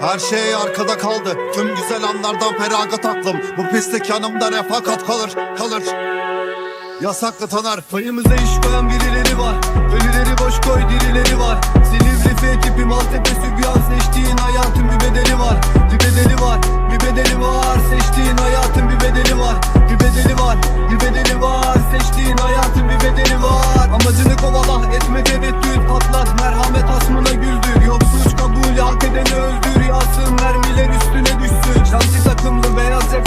Her şey arkada kaldı. Tüm güzel anlardan feragat aklım. Bu pislik yanımda refakat kalır Kalır. Yasaklı tanar Payımıza iş koyan birileri var. Ölüleri boş koy dirileri var. Silivri F ekibi Maltepe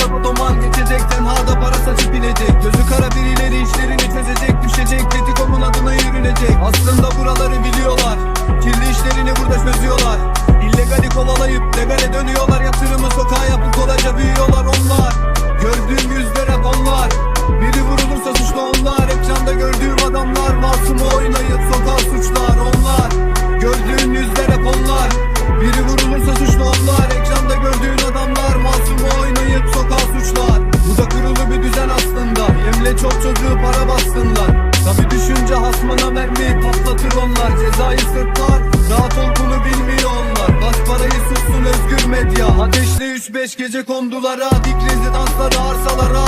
yaka otoman Geçecek tenhada para saçıp inecek Gözü kara birileri işlerini çözecek Düşecek. Tetikomun adına yürünecek. Aslında buraları biliyorlar. Kirli işlerini burada çözüyorlar. İllegali kovalayıp legale dönüyorlar. Yatırımı sokağa yapıp kolayca büyüyorlar onlar. Gördüğüm yüzler hep onlar. Biri vurulursa suçlu onlar. Ekranda gördüğüm adamlar. Masumu oynayıp sokağa suçlar onlar 3-5 gece kondulara Dik rezidanslara arsalara.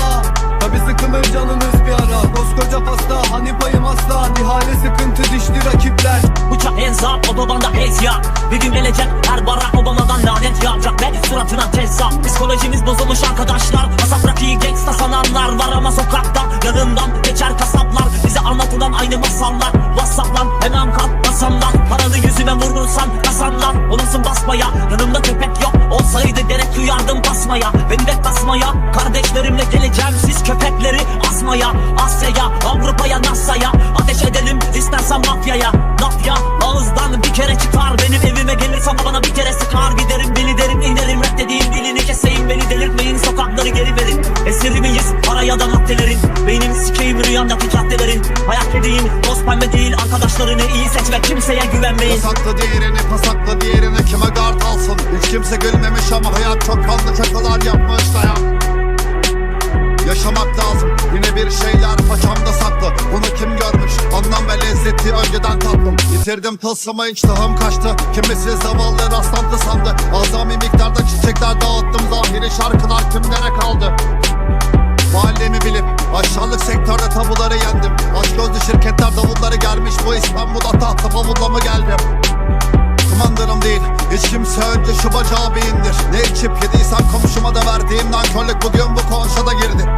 Tabi sıkılır canınız bir ara. Koskoca pasta hani payım asla. Nihale sıkıntı dişli rakipler. Bıçak hands up otobanda hez ya. Bir gün gelecek her Barack Obama'dan lanet yağacak Ve suratına tezza. Psikolojimiz bozulmuş arkadaşlar. Asap rakiyi gangsta sananlar var ama sokakta. Yanından geçer kasaplar. Bize anlatılan aynı masallar. Whatsapp'lan hemen kalk basmaya Beni de basmaya. Kardeşlerimle geleceğim siz köpekleri asmaya. Asya'ya Avrupa'ya NASA'ya Ateş edelim istersen mafyaya. Mafya ağızdan bir kere çıkar. Benim evime gelirsen bana bir kere sıkar. Giderim beni derim inerim. Reddedeyim dilini keseyim Beni delirtmeyin. Sokakları geri verin. Esiri miyiz? Para ya da maddelerin Beynimi sikeyim rüyamdaki caddelerin Hayat dediğin toz pembe değil. Arkadaşlarını iyi seç ve kimseye güvenmeyin. Yasaklı diğerini pasaklı diğerini. Kime gard alsın kimse gülmemiş ama hayat çok kanlı şakalar yapmış dayan. Yaşamak lazım Yine bir şeyler paçamda saklı. Bunu kim görmüş? Anlam ve lezzeti önceden tattım Yitirdim tılsımı iştahım kaçtı. Kimisi zavallı rastlantı sandı. Azami miktarda çiçekler dağıttım Zahiri şarkılar kimlere kaldı? Mahallemi bilip aşağılık sektörde tabuları yendim. Aç gözlü şirketler davulları gelmiş Bu İstanbul'a tahta bavulla mı geldim Hiç kimse önce şu bacağı bir indir. Ne içip yediysem komşuma da verdiğim nankörlük Bugün bu konuşa da girdi.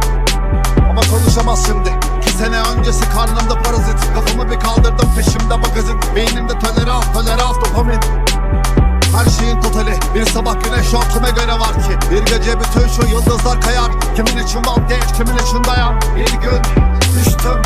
Ama konuşamaz şimdi. İki sene öncesi karnımda parazit. Kafamı bir kaldırdım peşimde magazin. Beynimde tolerans tolerans dopamin. Her şeyin totali. Bir sabah güneş yok kime göre var ki? Bir gece bütün şu yıldızlar kayar. Kimin için vazgeç kimin için dayan? Bir gün düştüm